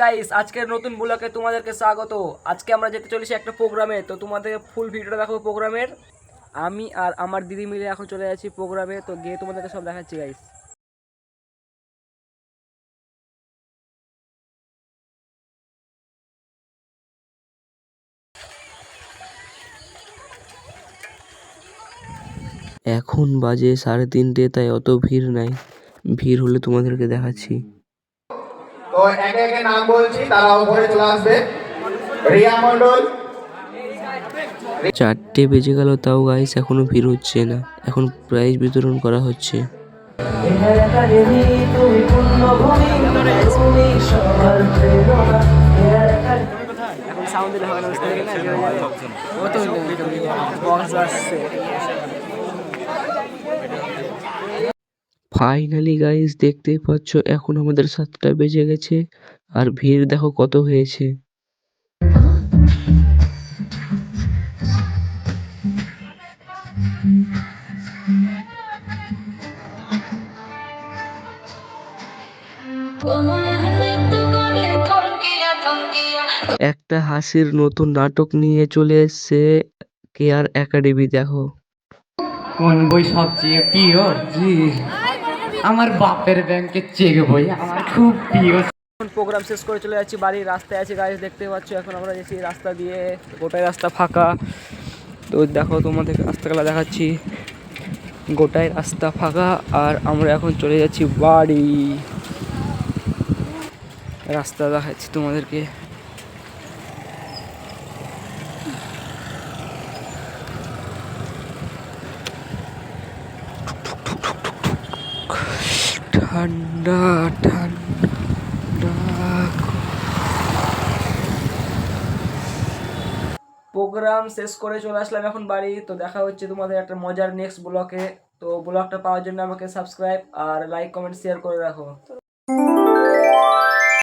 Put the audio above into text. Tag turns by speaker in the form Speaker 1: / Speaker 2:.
Speaker 1: Guys আজকের নতুন ব্লগে তোমাদেরকে স্বাগত। আজকে আমরা যেতে চলেছি একটা প্রোগ্রামে, তো তোমাদের ফুল ভিডিওটা দেখাবো প্রোগ্রামের। আমি আর আমার দিদি মিলে এখন চলে যাচ্ছি প্রোগ্রামে, তো গিয়ে তোমাদেরকে সব দেখাচ্ছি গাইস
Speaker 2: এখন বাজে সাড়ে তিনটে, তাই অত ভিড় নাই। ভিড় হলে তোমাদেরকে দেখাচ্ছি।
Speaker 3: তো একে একে নাম বলছি তারা উপরে চলে আসবে। রিয়া মন্ডল
Speaker 2: চারটে বেজে গেল তাও গাইস এখনও ভিড় হচ্ছে না। এখন প্রাইজ বিতরণ করা হচ্ছে।
Speaker 1: সাউন্ড দিলে হবে না
Speaker 2: ফাইনালি গাইস দেখতেই পাচ্ছ, এখন আমাদের সাতটা বেজে গেছে, আর ভিড় দেখো কত হয়েছে। একটা হাসির নতুন নাটক নিয়ে চলে এসছে কেয়ার একাডেমি দেখো।
Speaker 4: কোন বই সবচেয়ে প্রিয় জি আমার বাপের ব্যাংকের চেক বই, আমার খুব প্রিয়।
Speaker 1: প্রোগ্রাম শেষ করে চলে যাচ্ছি, বাড়ির রাস্তায় আছি গাইস দেখতে পাচ্ছ, এখন আমরা যাচ্ছি রাস্তা দিয়ে গোটাই রাস্তা ফাঁকা। তো দেখো, তোমাদের রাস্তাগুলো দেখাচ্ছি। গোটাই রাস্তা ফাঁকা, আর আমরা এখন চলে যাচ্ছি বাড়ি। রাস্তা দেখাচ্ছি তোমাদেরকে। ঠান্ডা ঠান্ডা। প্রোগ্রাম শেষ করে চলে আসলাম এখন বাড়ি। তো দেখা হচ্ছে তোমাদের একটা মজার নেক্সট ব্লকে তো ব্লগটা পাওয়ার জন্য আমাকে সাবস্ক্রাইব আর লাইক কমেন্ট শেয়ার করে রাখো।